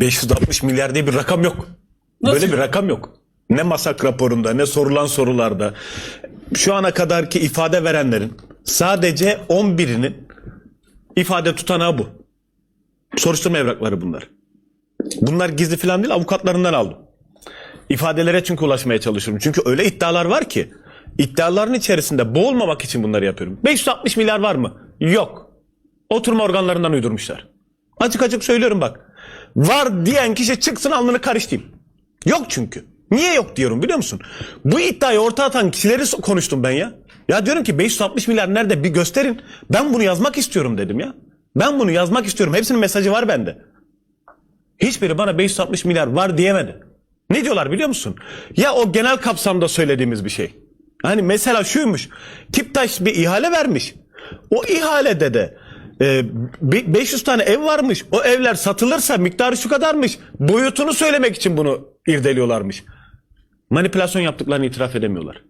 560 milyar diye bir rakam yok. Nasıl Böyle bir rakam yok. Ne masak raporunda ne sorulan sorularda. Şu ana kadarki ifade verenlerin sadece 11'inin ifade tutanağı bu. Soruşturma evrakları bunlar. Bunlar gizli falan değil avukatlarından aldım. İfadelere çünkü ulaşmaya çalışıyorum. Çünkü öyle iddialar var ki iddiaların içerisinde boğulmamak için bunları yapıyorum. 560 milyar var mı? Yok. Oturma organlarından uydurmuşlar. Açık açık söylüyorum bak. Var diyen kişi çıksın alnını karıştırayım. Yok çünkü. Niye yok diyorum biliyor musun? Bu iddiayı ortaya atan kişileri konuştum ben ya. Ya diyorum ki 560 milyar nerede bir gösterin. Ben bunu yazmak istiyorum dedim ya. Ben bunu yazmak istiyorum. Hepsinin mesajı var bende. Hiçbiri bana 560 milyar var diyemedi. Ne diyorlar biliyor musun? Ya o genel kapsamda söylediğimiz bir şey. Hani mesela şuymuş. Kiptaş bir ihale vermiş. O ihalede de e, bi- 500 tane ev varmış. O evler satılırsa miktarı şu kadarmış. Boyutunu söylemek için bunu irdeliyorlarmış. Manipülasyon yaptıklarını itiraf edemiyorlar.